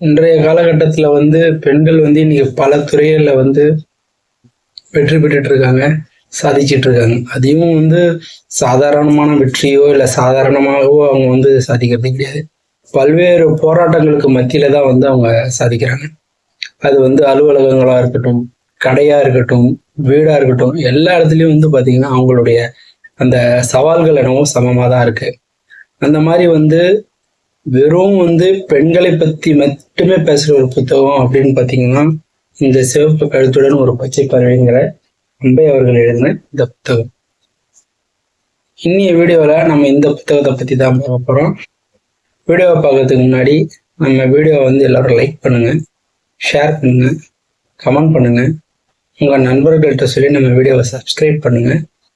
இன்றைய காலகட்டத்தில் வந்து பெண்கள் வந்து இன்னைக்கு பல துறைகளில் வந்து வெற்றி பெற்றுட்டு இருக்காங்க சாதிச்சிட்டு இருக்காங்க அதையும் வந்து சாதாரணமான வெற்றியோ இல்லை சாதாரணமாகவோ அவங்க வந்து சாதிக்கிறது கிடையாது. பல்வேறு போராட்டங்களுக்கு மத்தியில தான் வந்து அவங்க சாதிக்கிறாங்க. அது வந்து அலுவலகங்களாக இருக்கட்டும் கடையாக இருக்கட்டும் வீடாக இருக்கட்டும் எல்லா இடத்துலையும் வந்து பார்த்திங்கன்னா அவங்களுடைய அந்த சவால்கள் என்னவோ சமமாக தான் இருக்குது அந்த மாதிரி வந்து வெறும் வந்து பெண்களை பத்தி மட்டுமே பேசுகிற ஒரு புத்தகம் அப்படின்னு பாத்தீங்கன்னா இந்த சிவப்பு கழுத்துடன் ஒரு பச்சை பறவைங்கிற அம்பை அவர்கள் எழுதின இந்த புத்தகம். இன்னைய வீடியோவில் நம்ம இந்த புத்தகத்தை பற்றி தான் பார்க்க போகிறோம் வீடியோவை பார்க்கறதுக்கு முன்னாடி நம்ம வீடியோவை வந்து எல்லாரும் லைக் பண்ணுங்க ஷேர் பண்ணுங்க கமெண்ட் பண்ணுங்க. உங்கள் நண்பர்கள்ட்ட சொல்லி நம்ம வீடியோவை சப்ஸ்கிரைப் பண்ணுங்க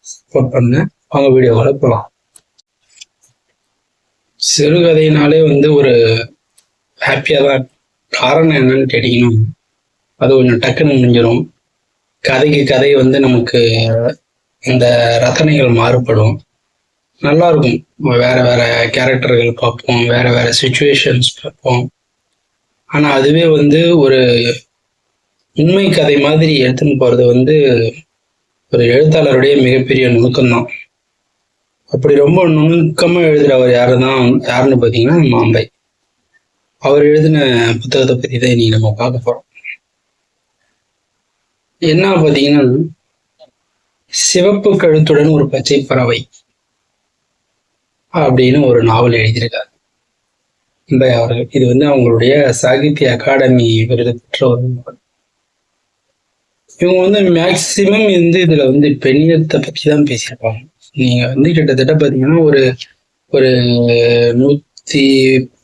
சப்போர்ட் பண்ணுங்க. அவங்க வீடியோவில் போகலாம் சிறுகதையினாலே வந்து ஒரு ஹாப்பியாக தான். காரணம் என்னன்னு கேட்டிங்கன்னா அது கொஞ்சம் டக்குன்னு முடிஞ்சிடும் கதைக்கு கதை வந்து நமக்கு இந்த ரசனைகள் மாறுபடும். நல்லா இருக்கும் வேற வேற கேரக்டர்கள் பார்ப்போம் வேற வேற சுச்சுவேஷன்ஸ் பார்ப்போம். ஆனால் அதுவே வந்து ஒரு உண்மை கதை மாதிரி எடுத்துன்னு போகிறது வந்து ஒரு எழுத்தாளருடைய மிகப்பெரிய நுணுக்கம்தான். அப்படி ரொம்ப நுணுக்கமா எழுதுறவர் யாருதான் யாருன்னு பார்த்தீங்கன்னா மாம்பை அவர் எழுதின புத்தகத்தை பத்தி தான் இன்னைக்கு நம்ம பார்க்க போறோம். என்ன பார்த்தீங்கன்னா சிவப்பு கழுத்துடன் ஒரு பச்சை பறவை அப்படின்னு ஒரு நாவல் எழுதியிருக்காரு. அம்பை அவர்கள். இது வந்து அவங்களுடைய சாகித்ய அகாடமி விருது பெற்ற ஒரு நாவல். இவங்க வந்து மேக்சிமம் வந்து இதுல வந்து பெண்ணியத்தை பத்தி தான் பேசியிருப்பாங்க. நீங்க வந்து கிட்டத்தட்ட பாத்தீங்கன்னா ஒரு ஒரு நூத்தி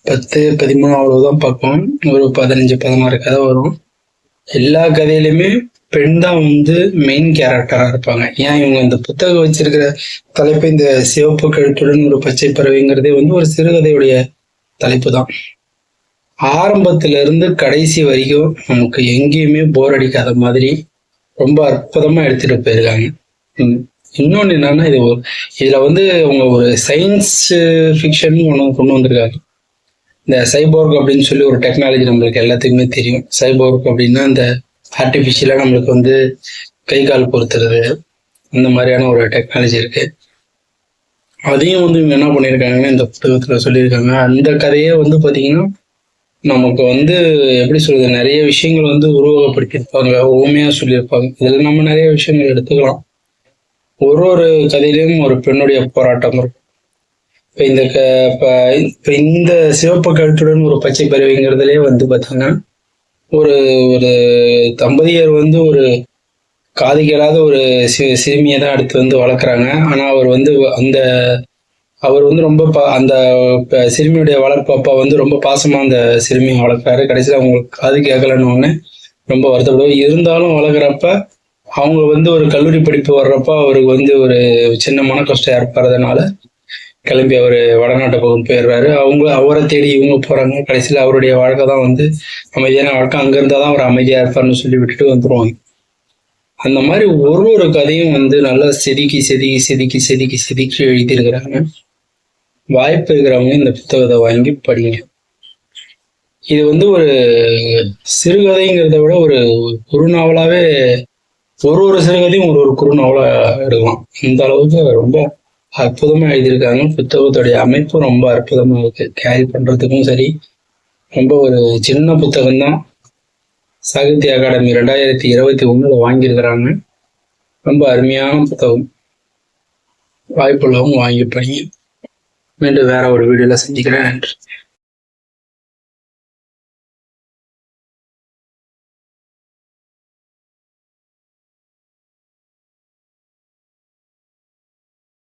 பத்து பதிமூணு அவ்வளவுதான் பார்ப்போம். ஒரு பதினஞ்சு பதினாறு கதை வரும். எல்லா கதையிலுமே பெண் தான் வந்து மெயின் கேரக்டரா இருப்பாங்க. ஏன் இவங்க இந்த புத்தகம் வச்சிருக்கிற தலைப்பு இந்த சிவப்பு கழுத்துடன் ஒரு பச்சை பறவைங்கிறதே வந்து ஒரு சிறுகதையுடைய தலைப்பு தான். ஆரம்பத்துல இருந்து கடைசி வரைக்கும் நமக்கு எங்கேயுமே போர் அடிக்காத மாதிரி ரொம்ப அற்புதமா எடுத்துட்டு போயிருக்காங்க. இன்னொன்று என்னன்னா இது ஒரு வந்து அவங்க ஒரு சயின்ஸ் ஃபிக்ஷன் ஒன்று கொண்டு வந்திருக்காங்க. இந்த சைபோர்க் அப்படின்னு சொல்லி ஒரு டெக்னாலஜி நம்மளுக்கு எல்லாத்துக்குமே தெரியும். சைபோர்க் அப்படின்னா இந்த ஆர்டிஃபிஷியலாக நம்மளுக்கு வந்து கை கால் பொறுத்துறது அந்த மாதிரியான ஒரு டெக்னாலஜி இருக்கு. அதையும் வந்து இவங்க என்ன பண்ணியிருக்காங்கன்னா இந்த புத்தகத்தில் சொல்லியிருக்காங்க. அந்த கதையே வந்து பார்த்தீங்கன்னா நமக்கு வந்து எப்படி சொல்றது நிறைய விஷயங்கள் வந்து உருவகப்படுத்தியிருப்பாங்க ஓமையாக சொல்லியிருப்பாங்க. இதில் நம்ம நிறைய விஷயங்கள் எடுத்துக்கலாம். ஒரு ஒரு கதையிலும் ஒரு பெண்ணுடைய போராட்டம் இருக்கும். இப்போ இந்த க இப்போ இந்த சிவப்பு கழுத்துடன் ஒரு பச்சை பறவைங்கிறதுலே வந்து பார்த்தீங்கன்னா ஒரு ஒரு தம்பதியர் வந்து ஒரு காது கேளாத ஒரு சி சிறுமியை தான் அடுத்து வந்து வளர்க்குறாங்க. ஆனால் அவர் வந்து அந்த அவர் வந்து ரொம்ப பா அந்த சிறுமியுடைய வளர்ப்பு அப்பா வந்து ரொம்ப பாசமாக அந்த சிறுமியை வளர்க்குறாரு. கடைசியில் அவங்களுக்கு காது கேட்கலன்னு ஒன்று ரொம்ப வருத்தப்படுவோம் இருந்தாலும் வளர்க்குறப்ப அவங்க வந்து ஒரு கல்லூரி படிப்பு வர்றப்ப அவருக்கு வந்து ஒரு சின்ன மன கஷ்டம் ஏற்படுறதுனால கிளம்பி அவர் வடநாட்டு பக்கம் போயிடுறாரு. அவங்க அவரை தேடி இவங்க போறாங்க. கடைசியில் அவருடைய வாழ்க்கை தான் வந்து அமைதியான வாழ்க்கை. அங்க இருந்தா தான் அவர் அமைதியா இருப்பார்னு சொல்லி விட்டுட்டு வந்துருவாங்க. அந்த மாதிரி ஒரு ஒரு கதையும் வந்து நல்லா செதுக்கி செதுக்கி செதுக்கி செதுக்கி செதுக்கி எழுதியிருக்கிறாங்க. வாய்ப்பு இருக்கிறவங்க இந்த புத்தகத்தை வாங்கி படிங்க. இது வந்து ஒரு சிறுகதைங்கிறத விட ஒரு ஒரு நாவலாகவே ஒரு ஒரு சிறுகதையும் ஒரு ஒரு குறுநாவலா எடுக்கலாம் இந்த அளவுக்கு ரொம்ப அற்புதமா எழுதியிருக்காங்க. புத்தகத்துடைய அமைப்பும் ரொம்ப அற்புதமா இருக்கு. கேரி பண்றதுக்கும் சரி ரொம்ப ஒரு சின்ன புத்தகம் தான். சாகித்ய அகாடமி ரெண்டாயிரத்தி இருபத்தி ஒண்ணுல வாங்கியிருக்கிறாங்க. ரொம்ப அருமையான புத்தகம். வாய்ப்புள்ளவங்க வாங்கி பண்ணி மீண்டும் வேற ஒரு வீடியோல செஞ்சுக்கிறேன் நன்றி.